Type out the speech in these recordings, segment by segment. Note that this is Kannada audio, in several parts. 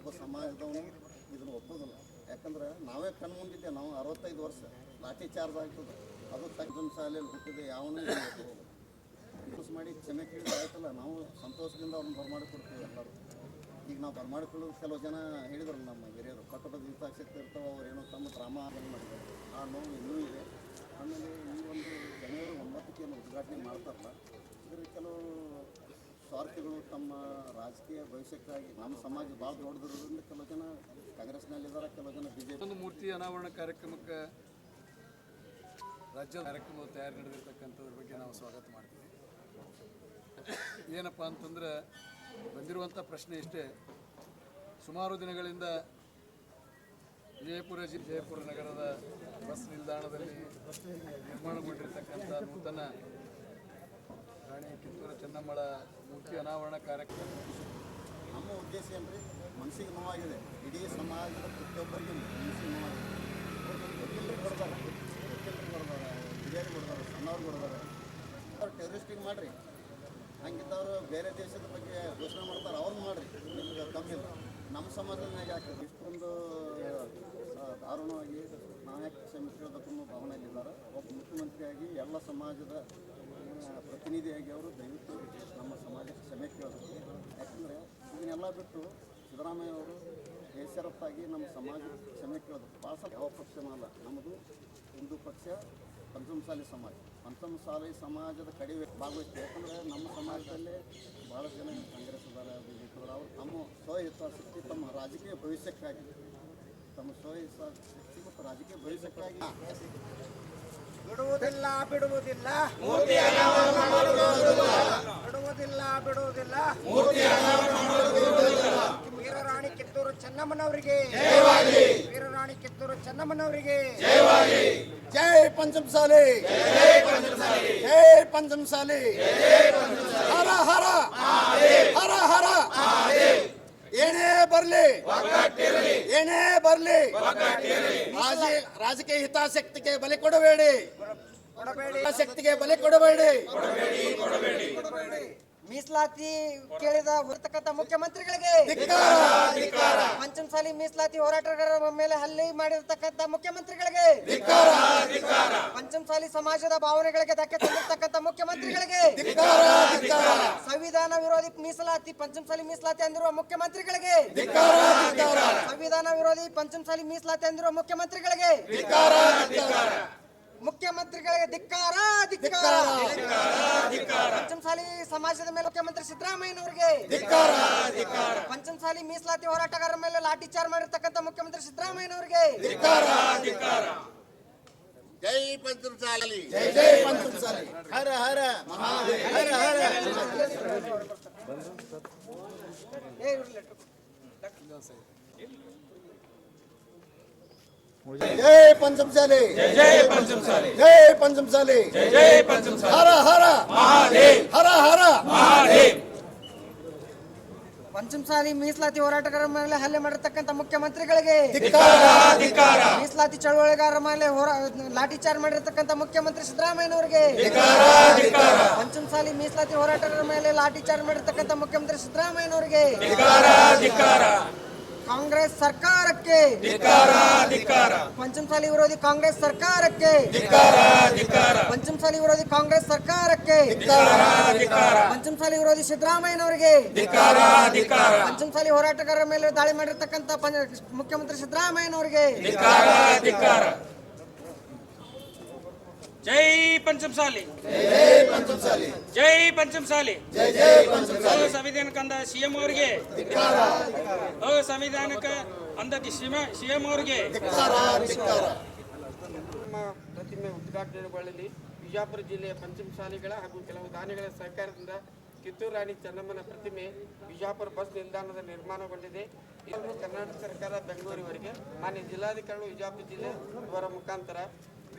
ಒಬ್ಬ ಸಮಾಜದವನು, ಇದನ್ನು ಒಪ್ಪೋದಿಲ್ಲ. ಯಾಕಂದ್ರೆ ನಾವೇ ಕಣ್ಣು ಮುಂದಿದ್ದೆ ನಾವು ಅರವತ್ತೈದು ವರ್ಷ ಲಾಠಿ ಚಾರ್ಜ್ ಆಗ್ತದೆ. ಅದು ತಗ್ಗಿನ ಶಾಲೆಯಲ್ಲಿ ಹುಟ್ಟಿದೆ, ಯಾವನೂ ಮಾಡಿ ಕ್ಷಮೆ ಕೇಳಿ ಆಯ್ತಲ್ಲ, ನಾವು ಸಂತೋಷದಿಂದ ಅವ್ರನ್ನ ಬರಮಾಡಿಕೊಡ್ತೀವಿ ಎಲ್ಲರೂ. ಈಗ ನಾವು ಬರಮಾಡಿಕೊಳ್ಳೋದು ಕೆಲವು ಜನ ಹೇಳಿದ್ರು ನಮ್ಮ ಹಿರಿಯರು, ಕಟ್ಟಡದ ಹಿತಾಸಕ್ತಿ ಇರ್ತಾವೆ, ಅವ್ರು ಏನೋ ತಮ್ಮ ಡ್ರಾಮಾ ಮಾಡಿದ್ದಾರೆ. ಆ ನೋವು ಇನ್ನೂ ಇದೆ. ಆಮೇಲೆ ಈ ಒಂದು ಜನವರಿ ಒಂಬತ್ತಕ್ಕೆ ಉದ್ಘಾಟನೆ ಮಾಡ್ತಾರಲ್ಲ ಇದರ ಕೆಲವು ಸ್ವಾರ್ಥಿಗಳು ತಮ್ಮ ರಾಜಕೀಯ ಭವಿಷ್ಯಕ್ಕಾಗಿ ನಮ್ಮ ಸಮಾಜ ಭಾಳ ದೊಡ್ಡದಿರೋದ್ರಿಂದ ಕೆಲವು ಜನ ಕಾಂಗ್ರೆಸ್ನಲ್ಲಿದ್ದಾರೆ, ಕೆಲವು ಜನ ಬಿಜೆಪಿ ಒಂದು ಮೂರ್ತಿ ಅನಾವರಣ ಕಾರ್ಯಕ್ರಮಕ್ಕೆ ರಾಜ್ಯ ಕಾರ್ಯಕ್ರಮ ತಯಾರಿ ನಡೆದಿರ್ತಕ್ಕಂಥದ್ರ ಬಗ್ಗೆ ನಾವು ಸ್ವಾಗತ ಮಾಡ್ತೀವಿ. ಏನಪ್ಪ ಅಂತಂದ್ರೆ ಬಂದಿರುವಂಥ ಪ್ರಶ್ನೆ ಇಷ್ಟೇ. ಸುಮಾರು ದಿನಗಳಿಂದ ವಿಜಯಪುರ ಜಿ ಜಯಪುರ ನಗರದ ಬಸ್ ನಿಲ್ದಾಣದಲ್ಲಿ ನಿರ್ಮಾಣಗೊಂಡಿರ್ತಕ್ಕಂಥ ನೂತನ ರಾಣಿ ಕಿತ್ತೂರು ಚೆನ್ನಮ್ಮಳ ಮೂರ್ತಿ ಅನಾವರಣ ಕಾರ್ಯಕ್ರಮ. ನಮ್ಮ ಉದ್ದೇಶ ಏನು ರೀ ಮನಸ್ಸಿಗೆ ನೋವಾಗಿದೆ. ಇಡೀ ಸಮಾಜದ ಪ್ರತಿಯೊಬ್ಬರಿಗೆ ಮನಸ್ಸಿಗೆ ನೋವಾಗಿದೆ. ವಕೀಲರಿಗೆ ಕೊಡ್ತಾರೆ ವಕೀಲರಿಗೆ ಕೊಡ್ತಾರೆ ಬಿರಿಯಾನಿ ಕೊಡ್ತಾರೆ ಸಣ್ಣವ್ರು ಕೊಡ್ತಾರೆ ಅವ್ರು ಟೆರರಿಸ್ಟಿಗೆ ಮಾಡಿರಿ. ಹಂಗಿದ್ದವರು ಬೇರೆ ದೇಶದ ಬಗ್ಗೆ ಘೋಷಣೆ ಮಾಡ್ತಾರೆ ಅವ್ರನ್ನ ಮಾಡಿರಿ. ನಿಮ್ಗೆ ಕಮ್ಮಿ ಇಲ್ಲ. ನಮ್ಮ ಸಮಾಜದಾಗ ಯಾಕೆ ಇಷ್ಟೊಂದು ದಾರುಣವಾಗಿ ನಾಯಕ ಕ್ಷಮೆ ಕೇಳಬೇಕನ್ನೋ ಭಾವನೆಯಲ್ಲಿದ್ದಾರೆ ಒಬ್ಬ ಮುಖ್ಯಮಂತ್ರಿಯಾಗಿ ಎಲ್ಲ ಸಮಾಜದ ಪ್ರತಿನಿಧಿಯಾಗಿ ಅವರು ದಯವಿಟ್ಟು ನಮ್ಮ ಸಮಾಜಕ್ಕೆ ಕ್ಷಮೆ ಕೇಳಬೇಕು ಯಾಕಂದರೆ ಇದನ್ನೆಲ್ಲ ಬಿಟ್ಟು ಸಿದ್ದರಾಮಯ್ಯ ಅವರು ಬೇಸರತ್ತಾಗಿ ನಮ್ಮ ಸಮಾಜಕ್ಕೆ ಕ್ಷಮೆ ಕೇಳಬೇಕು ಸಲ ಯಾವ ಪಕ್ಷನೂ ಅಲ್ಲ, ನಮ್ಮದು ಹಿಂದೂ ಪಕ್ಷ ಪಂಚಮಸಾಲಿ ಸಮಾಜ. ಪಂಚಮಸಾಲಿ ಸಮಾಜದ ಕಡಿಮೆ ಭಾಗವಹಿಸ್ತು. ಯಾಕಂದರೆ ನಮ್ಮ ಸಮಾಜದಲ್ಲೇ ಭಾಳಷ್ಟು ಜನ ಕಾಂಗ್ರೆಸ್ ಅದಾರ ಬಿ ಜೆ ಪಿ ಅವರು ತಮ್ಮ ಸ್ವಹಿತಾಸಕ್ತಿ ತಮ್ಮ ರಾಜಕೀಯ ಭವಿಷ್ಯಕ್ಕಾಗಿ, ತಮ್ಮ ಸ್ವಹಿತಾಸಕ್ತಿ ಮತ್ತು ರಾಜಕೀಯ ಭವಿಷ್ಯಕ್ಕಾಗಿ ಬಿಡುವುದಿಲ್ಲ ಬಿಡುವುದಿಲ್ಲ. ಬಿಡುವುದಿಲ್ಲ ಬಿಡುವುದಿಲ್ಲ. ವೀರರಾಣಿ ಕಿತ್ತೂರು ಚೆನ್ನಮ್ಮನವರಿಗೆ. ವೀರರಾಣಿ ಕಿತ್ತೂರು ಚೆನ್ನಮ್ಮನವರಿಗೆ. ಜೈ ಪಂಚಮಸಾಲಿ. ಜೈ ಪಂಚಮಸಾಲಿ. ಹರ ಹರ. ಹರ ಹರ. ಏನೇ ಬರಲಿ. ಏನೇ ಬರಲಿ. ರಾಜ- ರಾಜಕೀಯ ಹಿತಾಸಕ್ತಿಗೆ ಬಲಿ ಕೊಡಬೇಡಿ. ಹಿತಾಸಕ್ತಿಗೆ ಬಲಿ ಕೊಡಬೇಡಿ. ಮೀಸಲಾತಿ ಕೇಳಿದ ಹೊರತಕ್ಕಂತ ಮುಖ್ಯಮಂತ್ರಿಗಳಿಗೆ ಪಂಚಮಸಾಲಿ ಮೀಸಲಾತಿ ಹೋರಾಟಗಾರರ ಮೇಲೆ ಹಲ್ಲೆ ಮಾಡಿರ್ತಕ್ಕಂಥ ಮುಖ್ಯಮಂತ್ರಿಗಳಿಗೆ ಪಂಚಮಸಾಲಿ ಸಮಾಜದ ಭಾವನೆಗಳಿಗೆ ಧಕ್ಕೆ ತಂದಿರ್ತಕ್ಕಂಥ ಮುಖ್ಯಮಂತ್ರಿಗಳಿಗೆ ಸಂವಿಧಾನ ವಿರೋಧಿ ಮೀಸಲಾತಿ ಪಂಚಮಸಾಲಿ ಮೀಸಲಾತಿ ಅಂದಿರುವ ಮುಖ್ಯಮಂತ್ರಿಗಳಿಗೆ ಸಂವಿಧಾನ ವಿರೋಧಿ ಪಂಚಮಸಾಲಿ ಮೀಸಲಾತಿ ಅಂದಿರುವ ಮುಖ್ಯಮಂತ್ರಿಗಳಿಗೆ ಮುಖ್ಯಮಂತ್ರಿಗಳಿಗೆ ಧಿಕ್ಕಾರ ಧಿಕ್ಕಾರ. ಪಂಚಮಸಾಲಿ ಸಮಾಜದ ಮೇಲೆ ಮುಖ್ಯಮಂತ್ರಿ ಸಿದ್ದರಾಮಯ್ಯನವರಿಗೆ ಪಂಚಮಸಾಲಿ ಮೀಸಲಾತಿ ಹೋರಾಟಗಾರರ ಮೇಲೆ ಲಾಠಿ ಚಾರ್ಜ್ ಮಾಡಿರ್ತಕ್ಕಂಥ ಮುಖ್ಯಮಂತ್ರಿ ಸಿದ್ದರಾಮಯ್ಯನವರಿಗೆ ಜೈ ಪಂಚಮಸಾಲಿ. ಜೈ ಜೈ ಪಂಚಮಸಾಲಿ. ಹರ ಹರ. ಹರ ಹರ. ಏ, ಇವ್ರು letter ಕೊಡು. ಜೈ ಪಂಚಮಸಾಲಿ ಜೈ ಪಂಚಮಸಾಲಿ ಜೈ ಪಂಚಮಸಾಲಿ ಜೈ ಪಂಚಮಸಾಲಿ ಹರ ಹರ ಹರ ಹರ ಪಂಚಮಸಾಲಿ ಮೀಸಲಾತಿ ಹೋರಾಟಗಾರರ ಮೇಲೆ ಹಲ್ಲೆ ಮಾಡಿರ್ತಕ್ಕಂಥ ಮುಖ್ಯಮಂತ್ರಿಗಳಿಗೆ ಮೀಸಲಾತಿ ಚಳವಳಿಗಾರರ ಮೇಲೆ ಹೋರಾ ಲಾಠಿ ಚಾರ್ಜ್ ಮಾಡಿರ್ತಕ್ಕಂಥ ಮುಖ್ಯಮಂತ್ರಿ ಸಿದ್ದರಾಮಯ್ಯನವರಿಗೆ ಪಂಚಮಸಾಲಿ ಮೀಸಲಾತಿ ಹೋರಾಟಗಾರರ ಮೇಲೆ ಲಾಠಿ ಚಾರ್ಜ್ ಮಾಡಿರ್ತಕ್ಕಂಥ ಮುಖ್ಯಮಂತ್ರಿ ಸಿದ್ದರಾಮಯ್ಯನವರಿಗೆ ಕಾಂಗ್ರೆಸ್ ಸರ್ಕಾರಕ್ಕೆ. ಪಂಚಮಸಾಲಿ ವಿರೋಧಿ ಕಾಂಗ್ರೆಸ್ ಸರ್ಕಾರಕ್ಕೆ. ಪಂಚಮಸಾಲಿ ವಿರೋಧಿ ಕಾಂಗ್ರೆಸ್ ಸರ್ಕಾರಕ್ಕೆ. ಪಂಚಮಸಾಲಿ ವಿರೋಧಿ ಸಿದ್ದರಾಮಯ್ಯನವರಿಗೆ. ಪಂಚಮಸಾಲಿ ಹೋರಾಟಗಾರರ ಮೇಲೆ ದಾಳಿ ಮಾಡಿರ್ತಕ್ಕಂಥ ಮುಖ್ಯಮಂತ್ರಿ ಸಿದ್ದರಾಮಯ್ಯನವರಿಗೆ. ಜೈ ಪಂಚಮಸಾಲಿ. ಜೈ ಪಂಚಮಸಾಲಿ. ಜೈ ಸಂವಿಧಾನಕ್ಕೆ ಅಂದ ಸಿಎಂ ಅವರಿಗೆ. ಸಂವಿಧಾನಕ್ಕೆ ಅಂದ ಸಿಎಂ ಅವರಿಗೆ. ನಮ್ಮ ಪ್ರತಿಮೆ ಉದ್ಘಾಟನೆಗೊಳ್ಳಲಿ ಬಿಜಾಪುರ ಜಿಲ್ಲೆಯ ಪಂಚಮಸಾಲಿಗಳ ಹಾಗೂ ಕೆಲವು ದಾನಿಗಳ ಸಹಕಾರದಿಂದ ಕಿತ್ತೂರು ರಾಣಿ ಚೆನ್ನಮ್ಮನ ಪ್ರತಿಮೆ ಬಿಜಾಪುರ ಬಸ್ ನಿಲ್ದಾಣದ ನಿರ್ಮಾಣಗೊಂಡಿದೆ. ಇದನ್ನು ಕರ್ನಾಟಕ ಸರ್ಕಾರ ಬೆಂಗಳೂರಿವರೆಗೆ ಮಾನ್ಯ ಜಿಲ್ಲಾಧಿಕಾರಿಗಳು ಬಿಜಾಪುರ ಜಿಲ್ಲೆ ಇವರ ಮುಖಾಂತರ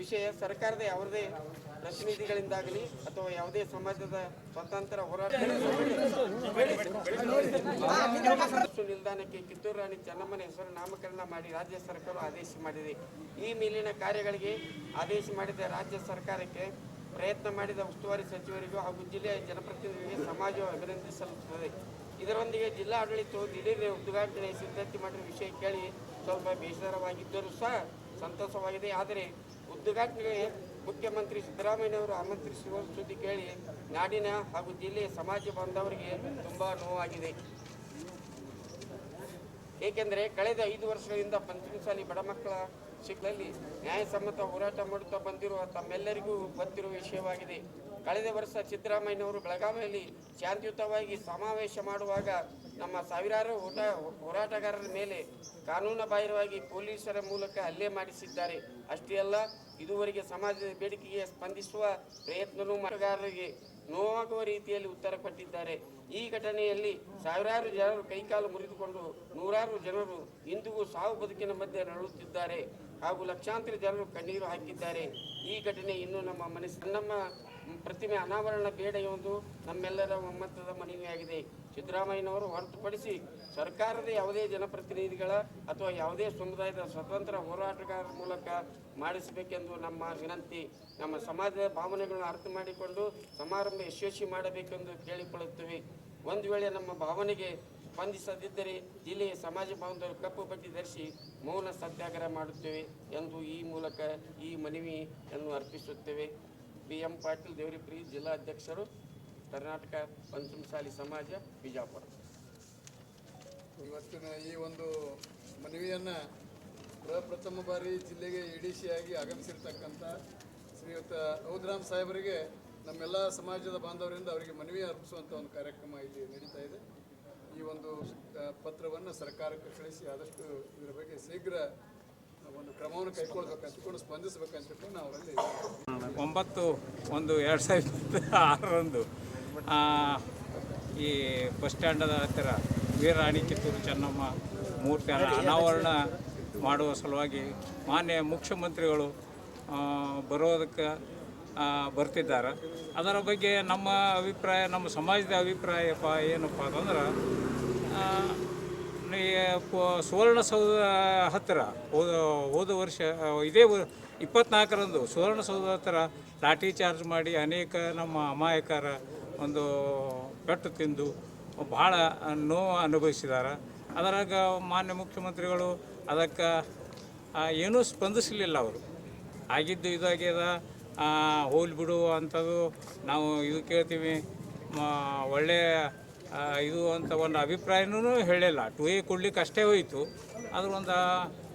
ವಿಷಯ ಸರ್ಕಾರದ ಯಾವುದೇ ಪ್ರತಿನಿಧಿಗಳಿಂದಾಗಲಿ ಅಥವಾ ಯಾವುದೇ ಸಮಾಜದ ಸ್ವತಂತ್ರ ಹೋರಾಟ ನಿಲ್ದಾಣಕ್ಕೆ ಕಿತ್ತೂರು ರಾಣಿ ಚೆನ್ನಮ್ಮನ ಹೆಸರು ನಾಮಕರಣ ಮಾಡಿ ರಾಜ್ಯ ಸರ್ಕಾರ ಆದೇಶ ಮಾಡಿದೆ. ಈ ಮೇಲಿನ ಕಾರ್ಯಗಳಿಗೆ ಆದೇಶ ಮಾಡಿದ ರಾಜ್ಯ ಸರ್ಕಾರಕ್ಕೆ ಪ್ರಯತ್ನ ಮಾಡಿದ ಉಸ್ತುವಾರಿ ಸಚಿವರಿಗೂ ಹಾಗೂ ಜಿಲ್ಲೆಯ ಜನಪ್ರತಿನಿಧಿಗಳಿಗೆ ಸಮಾಜವು ಅಭಿನಂದಿಸಲುತ್ತದೆ ಇದರೊಂದಿಗೆ ಜಿಲ್ಲಾ ಜಿಲ್ಲಾಡಳಿತವು ದಿಢೀರ್ ಉದ್ಘಾಟನೆ ಸಿದ್ಧತೆ ಮಾಡಿರುವ ವಿಷಯ ಕೇಳಿ ಸ್ವಲ್ಪ ಬೇಸರವಾಗಿದ್ದರೂ ಸಹ ಸಂತೋಷವಾಗಿದೆ ಆದರೆ ಉದ್ಘಾಟನೆಗೆ ಮುಖ್ಯಮಂತ್ರಿ ಸಿದ್ದರಾಮಯ್ಯನವರು ಆಮಂತ್ರಿಸುವ ಸುದ್ದಿ ಕೇಳಿ ನಾಡಿನ ಹಾಗೂ ಜಿಲ್ಲೆಯ ಸಮಾಜ ಬಾಂಧವರಿಗೆ ತುಂಬ ನೋವಾಗಿದೆ. ಏಕೆಂದರೆ ಕಳೆದ ಐದು ವರ್ಷಗಳಿಂದ ಪಂಚಮಸಾಲಿ ಬಡ ಮಕ್ಕಳ ಶಿಕ್ಷಣದಲ್ಲಿ ನ್ಯಾಯಸಮ್ಮತ ಹೋರಾಟ ಮಾಡುತ್ತಾ ಬಂದಿರುವ ತಮ್ಮೆಲ್ಲರಿಗೂ ಗೊತ್ತಿರುವ ವಿಷಯವಾಗಿದೆ. ಕಳೆದ ವರ್ಷ ಸಿದ್ದರಾಮಯ್ಯನವರು ಬೆಳಗಾವಿಯಲ್ಲಿ ಶಾಂತಿಯುತವಾಗಿ ಸಮಾವೇಶ ಮಾಡುವಾಗ ನಮ್ಮ ಸಾವಿರಾರು ಹೋಟ ಹೋರಾಟಗಾರರ ಮೇಲೆ ಕಾನೂನು ಬಾಹಿರವಾಗಿ ಪೊಲೀಸರ ಮೂಲಕ ಹಲ್ಲೆ ಮಾಡಿಸಿದ್ದಾರೆ. ಅಷ್ಟೇ ಅಲ್ಲ, ಇದುವರೆಗೆ ಸಮಾಜದ ಬೇಡಿಕೆಗೆ ಸ್ಪಂದಿಸುವ ಪ್ರಯತ್ನವೂ ಮತಗಾರರಿಗೆ ನೋವಾಗುವ ರೀತಿಯಲ್ಲಿ ಉತ್ತರ ಕೊಟ್ಟಿದ್ದಾರೆ. ಈ ಘಟನೆಯಲ್ಲಿ ಸಾವಿರಾರು ಜನರು ಕೈಕಾಲು ಮುರಿದುಕೊಂಡು ನೂರಾರು ಜನರು ಇಂದಿಗೂ ಸಾವು ಬದುಕಿನ ಮಧ್ಯೆ ನರಳುತ್ತಿದ್ದಾರೆ. ಹಾಗೂ ಲಕ್ಷಾಂತರ ಜನರು ಕಣ್ಣೀರು ಹಾಕಿದ್ದಾರೆ. ಈ ಘಟನೆ ಇನ್ನೂ ನಮ್ಮ ಮನಸ್ಸು, ನಮ್ಮ ಪ್ರತಿಮೆ ಅನಾವರಣ ಬೇಡ ಎಂದು ನಮ್ಮೆಲ್ಲರ ಒಮ್ಮತದ ಮನವಿಯಾಗಿದೆ. ಸಿದ್ದರಾಮಯ್ಯನವರು ಹೊರತುಪಡಿಸಿ ಸರ್ಕಾರದ ಯಾವುದೇ ಜನಪ್ರತಿನಿಧಿಗಳ ಅಥವಾ ಯಾವುದೇ ಸಮುದಾಯದ ಸ್ವತಂತ್ರ ಹೋರಾಟಗಾರರ ಮೂಲಕ ಮಾಡಿಸಬೇಕೆಂದು ನಮ್ಮ ವಿನಂತಿ. ನಮ್ಮ ಸಮಾಜದ ಭಾವನೆಗಳನ್ನು ಅರ್ಥ ಮಾಡಿಕೊಂಡು ಸಮಾರಂಭ ಯಶಸ್ವಿ ಮಾಡಬೇಕೆಂದು ಕೇಳಿಕೊಳ್ಳುತ್ತೇವೆ. ಒಂದು ವೇಳೆ ನಮ್ಮ ಭಾವನೆಗೆ ಸ್ಪಂದಿಸದಿದ್ದರೆ ಜಿಲ್ಲೆಯ ಸಮಾಜ ಬಾಂಧವರು ಕಪ್ಪು ಪಟ್ಟಿ ಧರಿಸಿ ಮೌನ ಸತ್ಯಾಗ್ರಹ ಮಾಡುತ್ತೇವೆ ಎಂದು ಈ ಮೂಲಕ ಈ ಮನವಿಯನ್ನು ಅರ್ಪಿಸುತ್ತೇವೆ. ಬಿ ಎಂ ಪಾಟೀಲ್ ದೇವರಿಪ್ರಿ ಜಿಲ್ಲಾಧ್ಯಕ್ಷರು, ಕರ್ನಾಟಕ ಪಂಚಮಸಾಲಿ ಸಮಾಜ, ಬಿಜಾಪುರ. ಇವತ್ತಿನ ಈ ಒಂದು ಮನವಿಯನ್ನು ಪ್ರಪ್ರಥಮ ಬಾರಿ ಜಿಲ್ಲೆಗೆ ಇ ಡಿ ಆಗಿ ಆಗಮಿಸಿರ್ತಕ್ಕಂಥ ಶ್ರೀಯುತ ಔದ್ರಾಮ್ ಸಾಹೇಬರಿಗೆ ನಮ್ಮೆಲ್ಲ ಸಮಾಜದ ಬಾಂಧವರಿಂದ ಅವರಿಗೆ ಮನವಿ ಅರ್ಪಿಸುವಂಥ ಒಂದು ಕಾರ್ಯಕ್ರಮ ಇಲ್ಲಿ ನಡೀತಾ ಇದೆ. ಈ ಒಂದು ಪತ್ರವನ್ನು ಸರ್ಕಾರಕ್ಕೆ ಕಳಿಸಿ ಆದಷ್ಟು ಇದರ ಬಗ್ಗೆ ಶೀಘ್ರ ಒಂದು ಕ್ರಮವನ್ನು ಕೈಗೊಳ್ಬೇಕಂತಕೊಂಡು ಸ್ಪಂದಿಸಬೇಕಂತಕೊಂಡು ನಾವು ಅವರಲ್ಲಿ ಒಂಬತ್ತು, ಒಂದು ಎರಡು ಸಾವಿರದ ಆರರಂದು ಈ ಬಸ್ ಸ್ಟ್ಯಾಂಡದ ಹತ್ತಿರ ವೀರಾಣಿ ಕಿತ್ತೂರು ಚೆನ್ನಮ್ಮ ಮೂರ್ತಿಯನ್ನು ಅನಾವರಣ ಮಾಡುವ ಸಲುವಾಗಿ ಮಾನ್ಯ ಮುಖ್ಯಮಂತ್ರಿಗಳು ಬರೋದಕ್ಕೆ ಬರ್ತಿದ್ದಾರೆ. ಅದರ ಬಗ್ಗೆ ನಮ್ಮ ಅಭಿಪ್ರಾಯ, ನಮ್ಮ ಸಮಾಜದ ಅಭಿಪ್ರಾಯಪ್ಪ ಏನಪ್ಪ ಅಂತಂದ್ರೆ ಸುವರ್ಣಸೌಧ ಹತ್ತಿರ, ಹೋದ ಹೋದ ವರ್ಷ ಇದೇ ಇಪ್ಪತ್ನಾಲ್ಕರಂದು ಸುವರ್ಣಸೌಧ ಹತ್ತಿರ ಲಾಠಿ ಚಾರ್ಜ್ ಮಾಡಿ ಅನೇಕ ನಮ್ಮ ಅಮಾಯಕರ ಒಂದು ಪೆಟ್ಟು ತಿಂದು ಭಾಳ ನೋವು ಅನುಭವಿಸಿದ್ದಾರೆ ಅದರಾಗ ಮಾನ್ಯ ಮುಖ್ಯಮಂತ್ರಿಗಳು ಅದಕ್ಕೆ ಏನೂ ಸ್ಪಂದಿಸಲಿಲ್ಲ ಅವರು. ಆಗಿದ್ದು ಇದಾಗ್ಯದ ಹೋಗ್ಲಿ ಬಿಡು ಅಂಥದ್ದು ನಾವು ಇದು ಕೇಳ್ತೀವಿ. ಒಳ್ಳೆಯ ಇದು ಅಂತ ಒಂದು ಅಭಿಪ್ರಾಯನೂ ಹೇಳಿಲ್ಲ ಟು ಎ ಕೊಡ್ಲಿಕ್ಕೆ ಅಷ್ಟೇ ಹೋಯಿತು. ಆದರೂ ಒಂದು,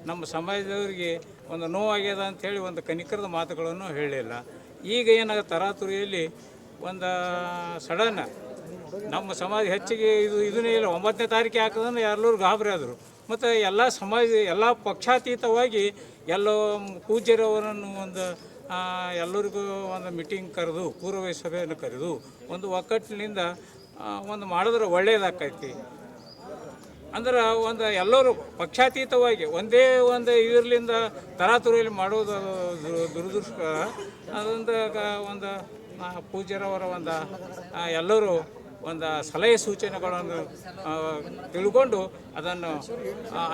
ನಮ್ಮ ಸಮಾಜದವರಿಗೆ ಒಂದು ನೋವಾಗ್ಯದ ಅಂಥೇಳಿ ಒಂದು ಕನಿಕರದ ಮಾತುಗಳನ್ನು ಹೇಳಲಿಲ್ಲ. ಈಗ ಏನಾಗ ತರಾತುರಿಯಲ್ಲಿ ಒಂದು ಸಡನ್ ನಮ್ಮ ಸಮಾಜ ಹೆಚ್ಚಿಗೆ ಇದು, ಇದನ್ನೇ ಇಲ್ಲ. ಒಂಬತ್ತನೇ ತಾರೀಕು ಹಾಕಿದ್ರೆ ಎಲ್ಲರೂ ಗಾಬರಿ ಆದರು. ಮತ್ತು ಎಲ್ಲ ಸಮಾಜ, ಎಲ್ಲ ಪಕ್ಷಾತೀತವಾಗಿ ಎಲ್ಲೋ ಪೂಜ್ಯರವರನ್ನು ಒಂದು ಎಲ್ಲರಿಗೂ ಒಂದು ಮೀಟಿಂಗ್ ಕರೆದು ಪೂರ್ವ ಸಭೆಯನ್ನು ಕರೆದು, ಒಂದು ಒಕ್ಕಟ್ಟಿನಿಂದ ಒಂದು ಮಾಡಿದ್ರೆ ಒಳ್ಳೆಯದಾಕೈತಿ ಅಂದ್ರೆ ಒಂದು ಎಲ್ಲರೂ ಪಕ್ಷಾತೀತವಾಗಿ ಒಂದೇ ಒಂದು ಇದರಿಂದ ತರಾತುರಿಯಲ್ಲಿ ಮಾಡೋದು ದುರದೃಷ್ಟ. ಅದೊಂದು ಒಂದು ಪೂಜ್ಯರವರ ಒಂದು ಎಲ್ಲರೂ ಒಂದು ಸಲಹೆ ಸೂಚನೆಗಳನ್ನು ತಿಳ್ಕೊಂಡು ಅದನ್ನು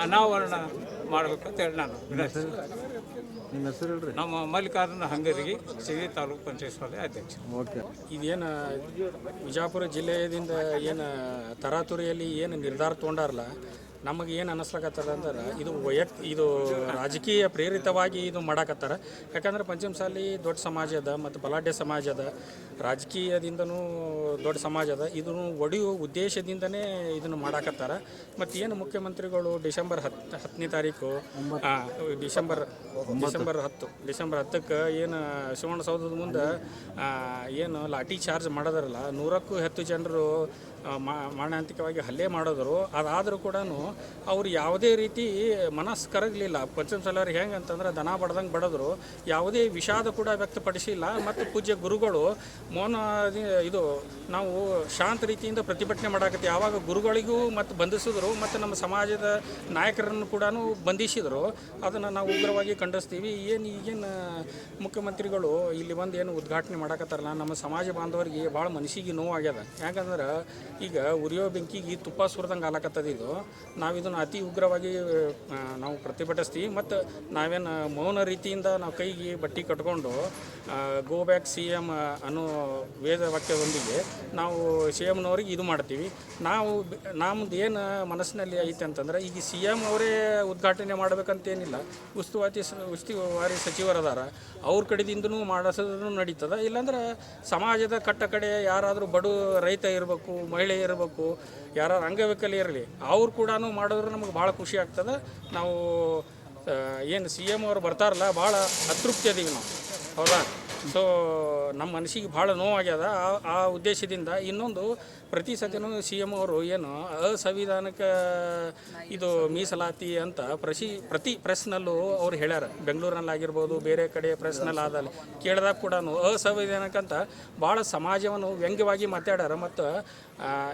ಅನಾವರಣ ಮಾಡಬೇಕು ಅಂತೇಳಿ ನಾನು ವಿನಂತಿಸ್ತೀನಿ ನಮ್ಮ ಮಲ್ಲಿಕಾರ್ಜುನ ಹಂಗರಿಗೆ ಸಿಗಿ ತಾಲೂಕು ಪಂಚಾಯತ್ ಸಭೆ ಅಧ್ಯಕ್ಷ ಇದೇನು ವಿಜಾಪುರ ಜಿಲ್ಲೆಯಿಂದ ಏನು ತರಾತುರಿಯಲ್ಲಿ ಏನು ನಿರ್ಧಾರ ತೊಗೊಂಡಾರಲ್ಲ? ನಮಗೆ ಏನು ಅನ್ನಿಸ್ಲಕತ್ತದ ಅಂದ್ರೆ ಇದು ವೈಯಕ್ತಿ ಇದು ರಾಜಕೀಯ ಪ್ರೇರಿತವಾಗಿ ಇದು ಮಾಡಾಕತ್ತಾರ. ಯಾಕಂದ್ರೆ ಪಂಚಮಸಾಲಿ ದೊಡ್ಡ ಸಮಾಜ ಅದ, ಮತ್ತು ಬಲಾಢ್ಯ ಸಮಾಜ ಅದ. ರಾಜಕೀಯದಿಂದನೂ ದೊಡ್ಡ ಸಮಾಜ ಅದ. ಇದನ್ನು ಒಡೆಯುವ ಉದ್ದೇಶದಿಂದನೇ ಇದನ್ನು ಮಾಡಾಕತ್ತಾರ. ಮತ್ತು ಏನು ಮುಖ್ಯಮಂತ್ರಿಗಳು ಡಿಸೆಂಬರ್ ಹತ್ತು ಹತ್ತನೇ ತಾರೀಕು ಡಿಸೆಂಬರ್ ಡಿಸೆಂಬರ್ ಹತ್ತು, ಡಿಸೆಂಬರ್ ಹತ್ತಕ್ಕೆ ಏನು ಸುವರ್ಣಸೌಧದ ಮುಂದೆ ಏನು ಲಾಠಿ ಚಾರ್ಜ್ ಮಾಡೋದಾರಲ್ಲ, ನೂರಕ್ಕೂ ಹೆಚ್ಚು ಜನರು ಮಾರಣಾಂತಿಕವಾಗಿ ಹಲ್ಲೆ ಮಾಡಿದ್ರು. ಅದಾದರೂ ಕೂಡ ಅವ್ರು ಯಾವುದೇ ರೀತಿ ಮನಸ್ಸು ಕರಗಲಿಲ್ಲ ಪಂಚಮಸಾಲವ್ರಿಗೆ ಹೆಂಗೆ ಅಂತಂದ್ರೆ ದನ ಬಡ್ದಂಗೆ ಬಡದ್ರು. ಯಾವುದೇ ವಿಷಾದ ಕೂಡ ವ್ಯಕ್ತಪಡಿಸಿಲ್ಲ. ಮತ್ತು ಪೂಜ್ಯ ಗುರುಗಳು ಮೌನ ಇದು ನಾವು ಶಾಂತ ರೀತಿಯಿಂದ ಪ್ರತಿಭಟನೆ ಮಾಡಾಕತ್ತಿ ಯಾವಾಗ ಗುರುಗಳಿಗೂ ಮತ್ತು ಬಂಧಿಸಿದ್ರು, ಮತ್ತು ನಮ್ಮ ಸಮಾಜದ ನಾಯಕರನ್ನು ಕೂಡ ಬಂಧಿಸಿದರು. ಅದನ್ನು ನಾವು ಉಗ್ರವಾಗಿ ಖಂಡಿಸ್ತೀವಿ. ಏನು ಈಗೇನು ಮುಖ್ಯಮಂತ್ರಿಗಳು ಇಲ್ಲಿ ಬಂದು ಏನು ಉದ್ಘಾಟನೆ ಮಾಡಾಕತ್ತಾರಲ್ಲ, ನಮ್ಮ ಸಮಾಜ ಬಾಂಧವರಿಗೆ ಭಾಳ ಮನಸ್ಸಿಗೆ ನೋವಾಗ್ಯದ. ಯಾಕಂದ್ರೆ ಈಗ ಉರಿಯೋ ಬೆಂಕಿಗೆ ತುಪ್ಪ ಸುರಿದಂಗೆ ಆಲಕತ್ತದ ಇದು. ನಾವು ಇದನ್ನು ಅತಿ ಉಗ್ರವಾಗಿ ನಾವು ಪ್ರತಿಭಟಿಸ್ತೀವಿ. ಮತ್ತು ನಾವೇನು ಮೌನ ರೀತಿಯಿಂದ ನಾವು ಕೈಗೆ ಬಟ್ಟೆ ಕಟ್ಕೊಂಡು ಗೋ ಬ್ಯಾಕ್ ಸಿ ಎಂ ಅನ್ನೋ ವೇದ ವಾಕ್ಯದೊಂದಿಗೆ ನಾವು ಸಿ ಎಮ್ನವ್ರಿಗೆ ಇದು ಮಾಡ್ತೀವಿ. ನಾವು ನಮ್ದು ಏನು ಮನಸ್ಸಿನಲ್ಲಿ ಐತೆ ಅಂತಂದ್ರೆ, ಈಗ ಸಿ ಎಂ ಅವರೇ ಉದ್ಘಾಟನೆ ಮಾಡಬೇಕಂತೇನಿಲ್ಲ. ಉಸ್ತುವಾರಿ ಉಸ್ತುವಾರಿ ಸಚಿವರದಾರ ಅವ್ರ ಕಡೆದಿಂದನೂ ಮಾಡಿಸೋದನ್ನು ನಡೀತದ. ಇಲ್ಲಾಂದ್ರೆ ಸಮಾಜದ ಕಟ್ಟ ಕಡೆ ಯಾರಾದರೂ ಬಡ ರೈತ ಇರಬೇಕು, ಮಹಿಳೆ ಇರಬೇಕು ಯಾರು ಅಂಗವಿಕಲ ಇರಲಿ, ಅವ್ರು ಕೂಡ ಮಾಡಿದ್ರು ನಮಗೆ ಭಾಳ ಖುಷಿ ಆಗ್ತದೆ. ನಾವು ಏನು ಸಿ ಎಂ ಅವ್ರು ಬರ್ತಾರಲ್ಲ, ಭಾಳ ಅತೃಪ್ತಿ ಅದೀವಿ ನಾವು. ಹೌದಾ? ಸೊ ನಮ್ಮ ಮನಸ್ಸಿಗೆ ಭಾಳ ನೋವಾಗ್ಯದ. ಆ- ಉದ್ದೇಶದಿಂದ ಇನ್ನೊಂದು ಪ್ರತಿ ಸತಿನೂ ಸಿ ಎಂ ಅವರು ಏನು ಅಸಂವಿಧಾನಿಕ ಇದು ಮೀಸಲಾತಿ ಅಂತ ಪ್ರತಿ ಪ್ರತಿ ಪ್ರೆಸ್ನಲ್ಲೂ ಅವ್ರು ಹೇಳ್ಯಾರ. ಬೆಂಗಳೂರಿನಲ್ಲಾಗಿರ್ಬೋದು, ಬೇರೆ ಕಡೆ ಪ್ರೆಸ್ನಲ್ಲಿ ಆದಲ್ಲಿ ಕೇಳಿದಾಗ ಕೂಡ ಅಸಂವಿಧಾನಿಕ ಅಂತ ಭಾಳ ಸಮಾಜವನ್ನು ವ್ಯಂಗ್ಯವಾಗಿ ಮಾತಾಡ್ಯಾರ. ಮತ್ತು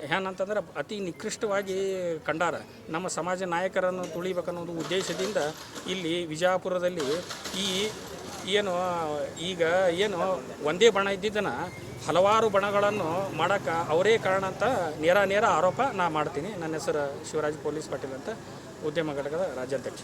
ಏನಂತಂದ್ರೆ ಅತಿ ನಿಕೃಷ್ಟವಾಗಿ ಕಂಡಾರ. ನಮ್ಮ ಸಮಾಜ ನಾಯಕರನ್ನು ತುಳಿಬೇಕನ್ನೋದು ಉದ್ದೇಶದಿಂದ ಇಲ್ಲಿ ವಿಜಯಪುರದಲ್ಲಿ ಈ ಏನು, ಈಗ ಏನು, ಒಂದೇ ಬಣ ಇದ್ದಿದ್ದನ್ನು ಹಲವಾರು ಬಣಗಳನ್ನು ಮಾಡೋಕ್ಕೆ ಅವರೇ ಕಾರಣ ಅಂತ ನೇರ ನೇರ ಆರೋಪ ನಾ ಮಾಡ್ತೀನಿ. ನನ್ನ ಹೆಸರು ಶಿವರಾಜ್ ಪೊಲೀಸ್ ಪಾಟೀಲ್ ಅಂತ ಉದ್ಯಮ ಘಟಕದ ರಾಜ್ಯಾಧ್ಯಕ್ಷ.